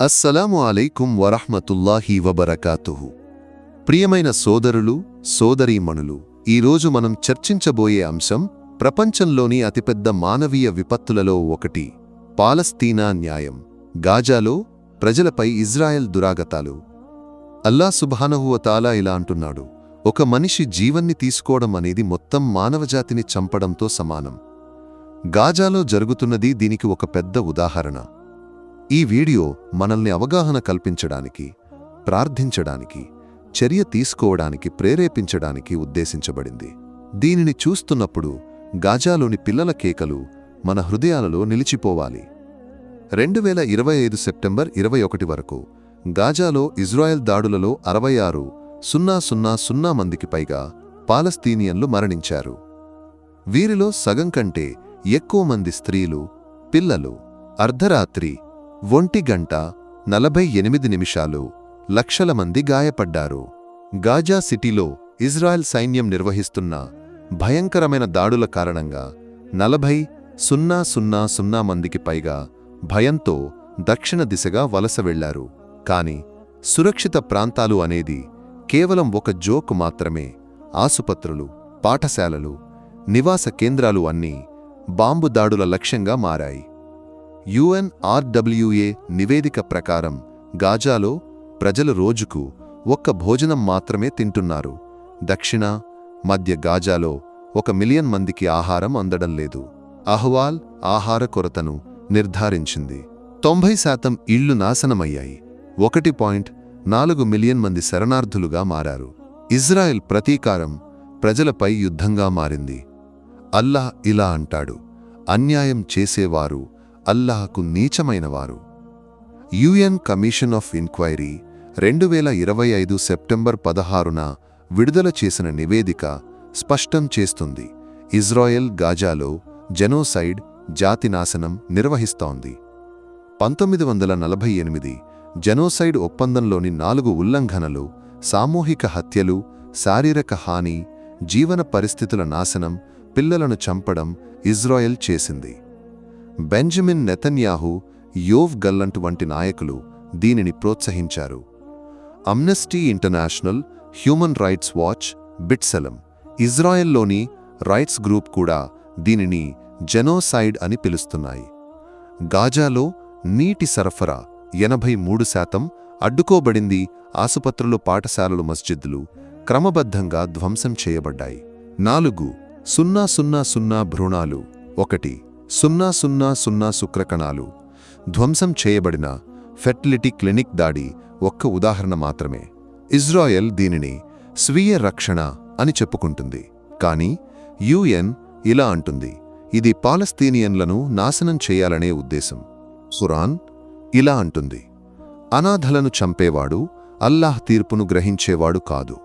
అస్సలాము అలైకుం వరహ్మతుల్లాహి వబరకాతుహు. ప్రియమైన సోదరులు సోదరీమణులు ఈరోజు మనం చర్చించబోయే అంశం ప్రపంచంలోని అతిపెద్ద మానవీయ విపత్తులలో ఒకటి పాలస్తీనా న్యాయం గాజాలో ప్రజలపై ఇజ్రాయెల్ దురాగతాలు. అల్లా సుభానహువతాలా ఇలా అంటున్నాడు ఒక మనిషి జీవన్ని తీసుకోవడం అనేది మొత్తం మానవజాతిని చంపడంతో సమానం. గాజాలో జరుగుతున్నది దీనికి ఒక పెద్ద ఉదాహరణ. ఈ వీడియో మనల్ని అవగాహన కల్పించడానికి ప్రార్థించడానికి చర్య తీసుకోవడానికి ప్రేరేపించడానికి ఉద్దేశించబడింది. దీనిని చూస్తున్నప్పుడు గాజాలోని పిల్లల కేకలు మన హృదయాలలో నిలిచిపోవాలి. రెండు వేల ఇరవై ఐదు సెప్టెంబర్ ఇరవై ఒకటి వరకు గాజాలో ఇజ్రాయెల్ దాడులలో అరవై ఆరు సున్నా సున్నా సున్నా మందికి పైగా పాలస్తీనియన్లు మరణించారు. వీరిలో సగం కంటే ఎక్కువ మంది స్త్రీలు పిల్లలు అర్ధరాత్రి ఒంటి గంట నలభై ఎనిమిది నిమిషాలు లక్షల మంది గాయపడ్డారు. గాజా సిటీలో ఇజ్రాయెల్ సైన్యం నిర్వహిస్తున్న భయంకరమైన దాడుల కారణంగా నలభై సున్నా సున్నా సున్నా మందికి పైగా భయంతో దక్షిణ దిశగా వలస వెళ్ళారు. కాని సురక్షిత ప్రాంతాలు అనేది కేవలం ఒక జోక్ మాత్రమే. ఆసుపత్రులు పాఠశాలలు నివాస కేంద్రాలు అన్నీ బాంబు దాడుల లక్ష్యంగా మారాయి. యుఎన్ఆర్డబ్ల్యూఏ నివేదిక ప్రకారం గాజాలో ప్రజలు రోజుకు ఒక్క భోజనం మాత్రమే తింటున్నారు. దక్షిణ మధ్య గాజాలో ఒక మిలియన్ మందికి ఆహారం అందడం లేదు. అహ్వాల్ ఆహార కొరతను నిర్ధారించింది. తొంభై శాతం ఇళ్ళు నాశనమయ్యాయి. ఒకటి పాయింట్ నాలుగు మిలియన్ మంది శరణార్థులుగా మారారు. ఇజ్రాయెల్ ప్రతీకారం ప్రజలపై యుద్ధంగా మారింది. అల్లాహ్ ఇలా అంటాడు అన్యాయం చేసేవారు అల్లాహకు నీచమైనవారు. యుఎన్ కమిషన్ ఆఫ్ ఇన్క్వైరీ రెండు వేల ఇరవై ఐదు సెప్టెంబర్ పదహారున విడుదల చేసిన నివేదిక స్పష్టం చేస్తుంది. ఇజ్రాయెల్ గాజాలో జెనోసైడ్ జాతినాశనం నిర్వహిస్తోంది. పంతొమ్మిది వందల నలభై ఎనిమిది జెనోసైడ్ ఒప్పందంలోని నాలుగు ఉల్లంఘనలు సామూహిక హత్యలు శారీరక హాని జీవన పరిస్థితుల నాశనం పిల్లలను చంపడం ఇజ్రాయెల్ చేసింది. బెంజమిన్ నెతన్యాహు యోవ్ గల్లంట్ వంటి నాయకులు దీనిని ప్రోత్సహించారు. Amnesty International Human Rights Watch B'Tselem ఇజ్రాయెల్లోని rights group కూడా దీనిని జెనోసైడ్ అని పిలుస్తున్నాయి. గాజాలో నీటి సరఫరా ఎనభై మూడు శాతం అడ్డుకోబడింది ఆసుపత్రులు పాఠశాలలు మస్జిద్లు క్రమబద్ధంగా ధ్వంసం చేయబడ్డాయి. నాలుగు సున్నా సున్నా సున్నా భ్రూణాలు ఒకటి సున్నా సున్నా సున్నా శుక్రకణాలు. ధ్వంసం చేయబడిన ఫెర్టిలిటీ క్లినిక్ దాడి ఒక్క ఉదాహరణ మాత్రమే. ఇజ్రాయెల్ దీనిని స్వీయ రక్షణ అని చెప్పుకుంటుంది. కాని యుఎన్ ఇలా అంటుంది ఇది పాలస్తీనియన్లను నాశనం చేయాలనే ఉద్దేశం. ఖురాన్ ఇలా అంటుంది అనాథలను చంపేవాడు అల్లాహ్ తీర్పును గ్రహించేవాడు కాదు.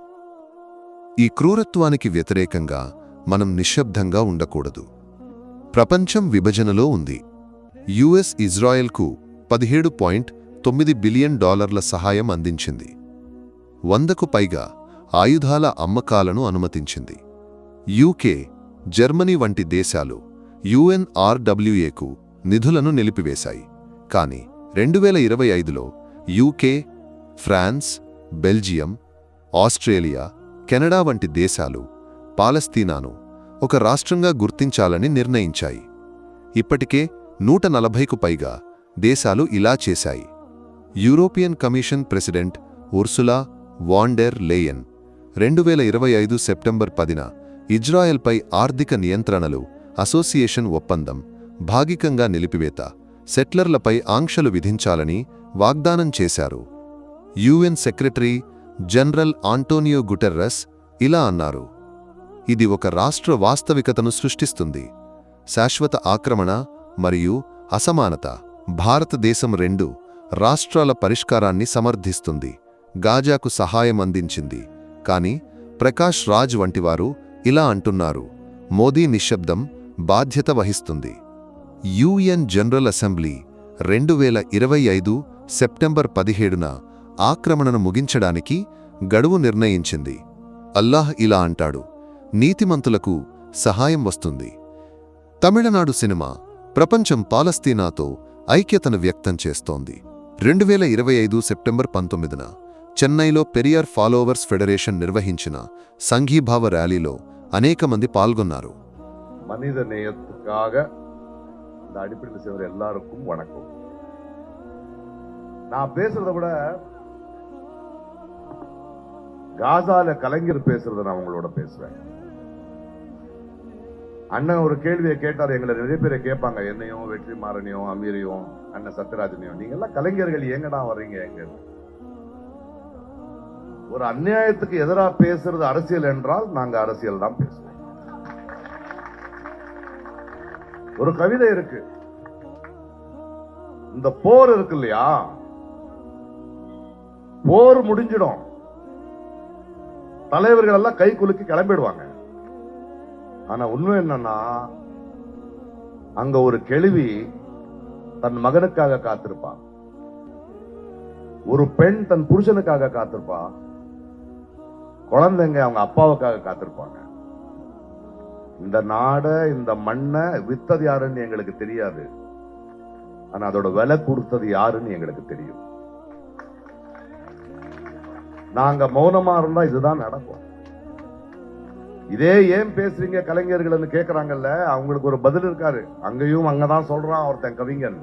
ఈ క్రూరత్వానికి వ్యతిరేకంగా మనం నిశ్శబ్దంగా ఉండకూడదు. ప్రపంచం విభజనలో ఉంది. యుఎస్ ఇజ్రాయెల్కు పదిహేడు పాయింట్ తొమ్మిది బిలియన్ డాలర్ల సహాయం అందించింది. వందకు పైగా ఆయుధాల అమ్మకాలను అనుమతించింది. యూకే జర్మనీ వంటి దేశాలు యుఎన్ఆర్డబ్ల్యూఏకు నిధులను నిలిపివేశాయి. కాని రెండు వేల ఇరవై ఐదులో UK France Belgium Australia Canada వంటి దేశాలు పాలస్తీనాను ఒక రాష్ట్రంగా గుర్తించాలని నిర్ణయించాయి. ఇప్పటికే నూట నలభైకు పైగా దేశాలు ఇలా చేశాయి. European Commission President Ursula von der Leyen రెండు వేల ఇరవై ఐదు సెప్టెంబర్ పదిన ఇజ్రాయెల్పై ఆర్థిక నియంత్రణలు అసోసియేషన్ ఒప్పందం భాగికంగా నిలిపివేత సెట్లర్లపై ఆంక్షలు విధించాలని వాగ్దానం చేశారు. UN Secretary General Antonio Guterres ఇలా అన్నారు. ఇది ఒక రాష్ట్ర వాస్తవికతను సృష్టిస్తుంది. శాశ్వత ఆక్రమణ మరియు అసమానత భారతదేశం రెండు రాష్ట్రాల పరిష్కారాన్ని సమర్థిస్తుంది. గాజాకు సహాయం అందించింది. కాని ప్రకాష్ రాజ్ వంటివారు ఇలా అంటున్నారు. మోదీ నిశ్శబ్దం బాధ్యత వహిస్తుంది. యుఎన్ జనరల్ అసెంబ్లీ రెండు వేల ఇరవై ఐదు సెప్టెంబర్ పదిహేడున ఆక్రమణను ముగించడానికి గడువు నిర్ణయించింది. అల్లాహ్ ఇలా అంటాడు నీతిమంతులకు సహాయం వస్తుంది తమిళనాడు సినిమా ప్రపంచం పాలస్తీనాతో ఐక్యతను వ్యక్తం చేస్తోంది రెండు వేల ఇరవై ఐదు సెప్టెంబర్ పంతొమ్మిదిన చెన్నైలో పెరియార్ ఫాలోవర్స్ ఫెడరేషన్ నిర్వహించిన సంఘీభావ ర్యాలీలో అనేక మంది పాల్గొన్నారు மனித நேயத்துக்காக இந்த அடிப்படையில் செய்கிற எல்லாருக்கும் வணக்கம் நான் பேசுறத விட காசால கலைஞர் பேசுறத நான் உங்களோட பேசுறேன் அண்ணன் ஒரு கேள்வியை கேட்டார் எங்களை நிறைய பேரை கேட்பாங்க என்னையும் வெற்றி மாறனையும் அமீரையும் அண்ணன் சத்யராஜனையும். நீங்க எல்லாம் கலைஞர்கள் எங்கடா வர்றீங்க எங்க? ஒரு அநியாயத்துக்கு எதிராக பேசுறது அரசியல் என்றால் நாங்க அரசியல் தான் பேசுவோம். ஒரு கவிதை இருக்கு. இந்த போர் இருக்கு இல்லையா? போர் முடிஞ்சிடும். தலைவர்கள் எல்லாம் கை குலுக்கி கிளம்பிடுவாங்க. ஆனா உண்மை என்னன்னா அங்க ஒரு கெழுவி தன் மகனுக்காக காத்திருப்பா. ஒரு பெண் தன் புருஷனுக்காக காத்திருப்பா. குழந்தைங்க அவங்க அப்பாவுக்காக காத்திருப்பாங்க. இந்த நாட இந்த மண்ணை வித்தது யாருன்னு எங்களுக்கு தெரியாது. ஆனா அதோட விலை கொடுத்தது யாருன்னு எங்களுக்கு தெரியும். நாங்க மௌனமா இருந்தா இதுதான் நடக்கும். இதே ஏன் பேசுறீங்க கலைஞர்கள்னு கேக்குறாங்கல்ல அவங்களுக்கு ஒரு பதில் இருக்காரு அங்கேயும் அங்கதான் சொல்றான் ஒருத்தன் கவிஞன்.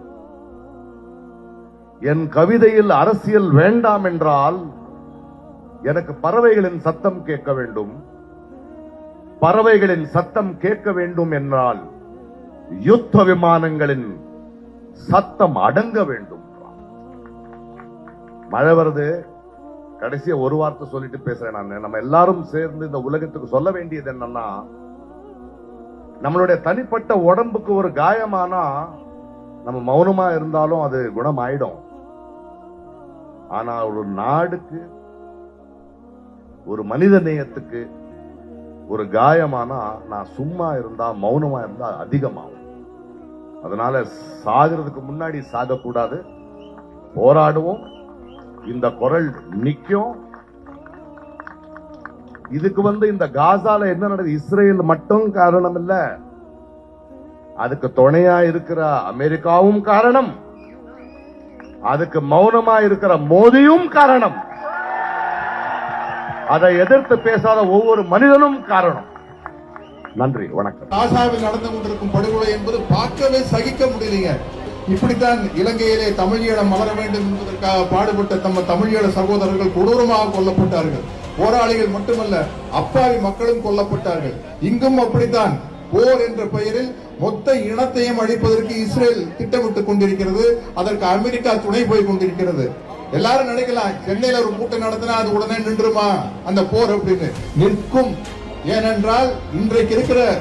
என் கவிதையில் அரசியல் வேண்டாம் என்றால் எனக்கு பறவைகளின் சத்தம் கேட்க வேண்டும். பறவைகளின் சத்தம் கேட்க வேண்டும் என்றால் யுத்த விமானங்களின் சத்தம் அடங்க வேண்டும். மழை வருது கடைசியா ஒரு வார்த்தை சொல்லிட்டு பேசுறேன் நான். நம்ம எல்லாரும் சேர்ந்து இந்த உலகத்துக்கு சொல்ல வேண்டியது என்னன்னா நம்மளுடைய தனிப்பட்ட உடம்புக்கு ஒரு காயமானா நம்ம மௌனமா இருந்தாலும் அது குணமாயிடும். ஆனா ஒரு நாடுக்கு ஒரு மனித நேயத்துக்கு ஒரு காயமானா நான் சும்மா இருந்தா மௌனமா இருந்தா அதிகமாகும். அதனால சாகிறதுக்கு முன்னாடி சாகக்கூடாது. போராடுவோம். இந்த குரல் நிற்கும் இதுக்கு வந்து இந்த காசால என்ன நடக்குது? இஸ்ரேல் மட்டும் காரணம் இல்ல அதுக்கு துணையா இருக்கிற அமெரிக்காவும் காரணம். அதுக்கு மௌனமா இருக்கிற மோதியும் காரணம். அதை எதிர்த்து பேசாத ஒவ்வொரு மனிதனும் காரணம். நன்றி வணக்கம். காசாவில் நடந்து கொண்டிருக்கும் படுகொலை என்பது பார்க்கவே சகிக்க முடியலைங்க. இப்படித்தான் இலங்கையிலே தமிழீழம் மலர வேண்டும் என்பதற்காக பாடுபட்ட நம்ம தமிழீழ சகோதரர்கள் கொடூரமாக கொல்லப்பட்டார்கள். போராளிகள் மட்டுமல்ல அப்பாவி மக்களும் கொல்லப்பட்டார்கள். இங்கும் அப்படித்தான். போர் என்ற பெயரில் மொத்த இனத்தையும் அழிப்பதற்கு இஸ்ரேல் திட்டமிட்டுக் கொண்டிருக்கிறது. அதற்கு அமெரிக்கா துணை போய் கொண்டிருக்கிறது. எல்லாரும் நினைக்கலாம் சென்னையில ஒரு கூட்டம் நடத்தினா அது உடனே நின்றுமா? அந்த போர் அப்படின்னு. நிற்கும். ஏனென்றால் இன்றைக்கு இருக்கிற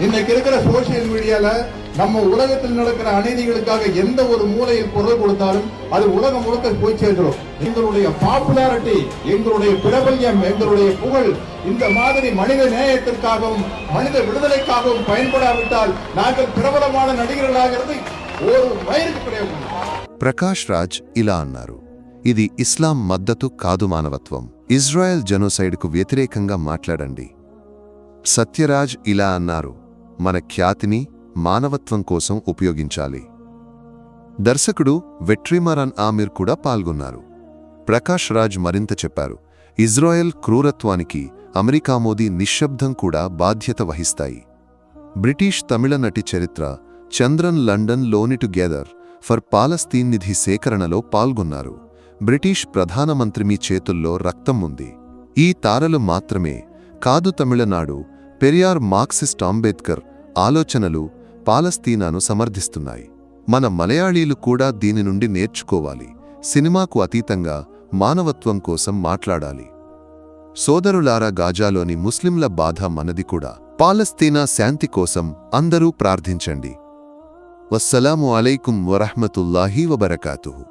இன்னைக்கு இருக்கிற சோசியல் மீடியால நம்ம உலகத்தில் நடக்கிற அநீதிகளுக்காக எந்த ஒரு மூலையில் குரல் கொடுத்தாலும் அது உலகம் முழுக்க போய் சேர்க்கிறோம் எங்களுடைய பாப்புலாரிட்டி எங்களுடைய பிரபல்யம் எங்களுடைய புகழ் இந்த மாதிரி மனித நேயத்திற்காகவும் மனித விடுதலைக்காகவும் பயன்படாவிட்டால் நாங்கள் பிரபலமான நடிகர்களாகிறது ஒரு வயிறுக்கு கிடையாது ప్రకాష్ రాజ్ ఇలా అన్నారు ఇది ఇస్లాం మద్దతు కాదు మానవత్వం ఇజ్రాయెల్ జెనోసైడ్కు వ్యతిరేకంగా మాట్లాడండి సత్యరాజ్ ఇలా అన్నారు మన ఖ్యాతిని మానవత్వం కోసం ఉపయోగించాలి. దర్శకుడు వెట్రిమరన్ ఆమిర్ కూడా పాల్గొన్నారు. ప్రకాష్ రాజ్ మరింత చెప్పారు ఇజ్రాయెల్ క్రూరత్వానికి అమెరికా మోదీ నిశ్శబ్దం కూడా బాధ్యత వహిస్తాయి. బ్రిటిష్ తమిళ నటి చరిత్ర చంద్రన్ లండన్లోని టుగెదర్ ఫర్ పాలస్తీన్ నిధి సేకరణలో పాల్గొన్నారు. బ్రిటిష్ ప్రధానమంత్రి మీ చేతుల్లో రక్తం ఉంది. ఈ తారలు మాత్రమే కాదు తమిళనాడు పెరియార్ మార్క్సిస్ట్ అంబేద్కర్ ఆలోచనలు పాలస్తీనాను సమర్థిస్తున్నాయి. మన మలయాళీలు కూడా దీని నుండి నేర్చుకోవాలి. సినిమాకు అతీతంగా మానవత్వం కోసం మాట్లాడాలి. సోదరులారా గాజాలోని ముస్లింల బాధ మనది కూడా. పాలస్తీనా శాంతి కోసం అందరూ ప్రార్థించండి. వస్సలాము అలైకుం వరహ్మతుల్లాహీ వబరకాతుహు.